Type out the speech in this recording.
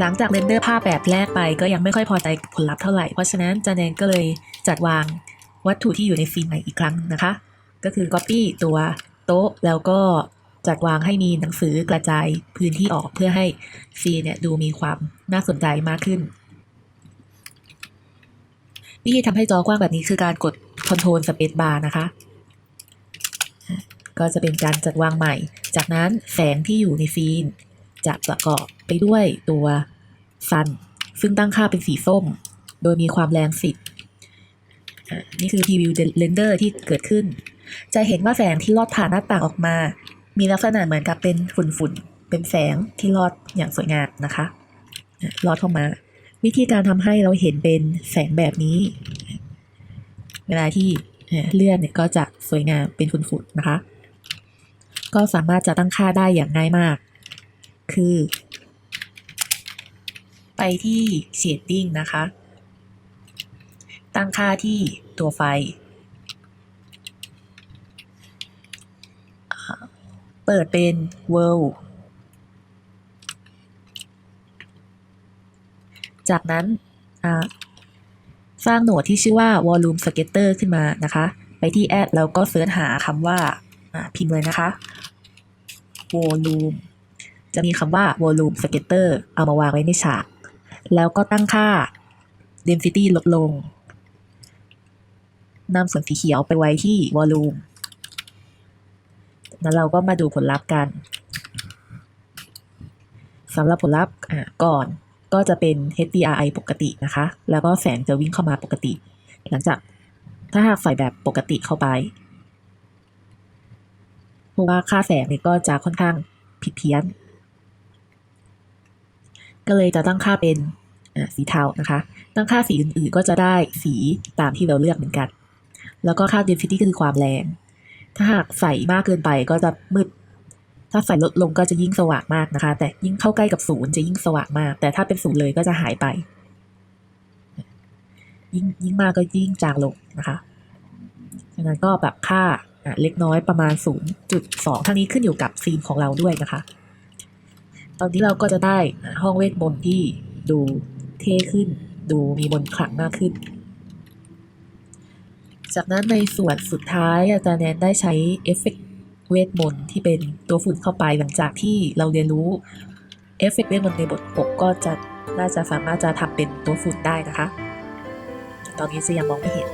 หลังจากเรนเดอร์ภาพแบบแรกไปก็ยังไม่ค่อยพอใจผลลัพธ์เท่าไหร่ เพราะฉะนั้นจาแนนก็เลยจัดวางวัตถุที่อยู่ในฟิล์มใหม่อีกครั้งนะคะ ก็คือ Copy ตัวโต๊ะแล้วก็จัดวางให้มีหนังสือกระจายพื้นที่ออกเพื่อให้ฟิล์มเนี่ยดูมีความน่าสนใจมากขึ้นวิธีทำให้จอกว้างแบบนี้คือการกด Ctrl Space Bar นะคะ ก็จะเป็นการจัดวางใหม่ จากนั้นแสงที่อยู่ในฟิล์มจะประกอบไปด้วยตัว ฟันซึ่งตั้งค่าเป็นสีส้ม โดยมีความแรงสิบนี่คือ preview render ที่เกิดขึ้น จะเห็นว่าแสงที่ลอดผ่านหน้าต่างออกมา มีลักษณะเหมือนกับเป็นฝุ่นๆ เป็นแสงที่ลอดอย่างสวยงามนะคะลอดเข้ามา วิธีการทำให้เราเห็นเป็นแสงแบบนี้ เวลาที่เลื่อนเนี่ยก็จะสวยงามเป็นฝุ่นๆนะคะ ก็สามารถจะตั้งค่าได้อย่างง่ายมาก คือ ที่ shading นะคะ ตั้งค่าที่ตัวไฟ เปิดเป็น world จากนั้นสร้างโหนดที่ชื่อว่า volume scatter ขึ้นมานะคะ ไปที่แอดแล้วก็เสิร์ชหาคำว่าพิมพ์เลยนะคะ volume จะมีคำว่า volume scatter เอามาวางไว้ในฉาก แล้วก็ตั้งค่า density ลดลงนำส่วนสีเขียวไปไว้ที่ volume แล้วเราก็มาดูผลลัพธ์กันสำหรับผลลัพธ์ก่อนก็จะเป็น HDRI ปกตินะคะ แล้วก็แสงจะวิ่งเข้ามาปกติ หลังจากถ้าหากใส่แบบปกติเข้าไปเพราะว่าค่าแสงนี่ก็จะค่อนข้างผิดเพี้ยน ก็เลยจะตั้งค่าเป็น สีเทานะคะ ตั้งค่าสีอื่นๆ ก็จะได้สีตามที่เราเลือกเหมือนกัน แล้วก็ค่า density ก็คือความแรง ถ้าหากใส่มากเกินไปก็จะมืด ถ้าใส่ลดลงก็จะยิ่งสว่างมากนะคะ แต่ยิ่งเข้าใกล้กับศูนย์จะยิ่งสว่างมาก แต่ถ้าเป็นศูนย์เลยก็จะหายไป ยิ่งยิ่งมากก็ยิ่งจางลงนะคะดังนั้นก็แบบค่าอะเล็กน้อยประมาณ 0.2 ทั้งนี้ขึ้นอยู่กับฟิล์มของเราด้วยนะคะ ตอนนี้เราก็จะได้ห้องเวทมนต์ที่ดู เท่ขึ้น ดูมีมนต์ขลังมากขึ้น จากนั้นในส่วนสุดท้ายอาจารย์แนนได้ใช้เอฟเฟกต์เวทมนต์ที่เป็นตัวฝุ่นเข้าไปหลังจากที่เราเรียนรู้เอฟเฟกต์เวทมนต์ในบทปกก็จะน่าจะสามารถจะทำเป็นตัวฝุ่นได้นะคะ ตอนนี้จะยังมองไม่เห็น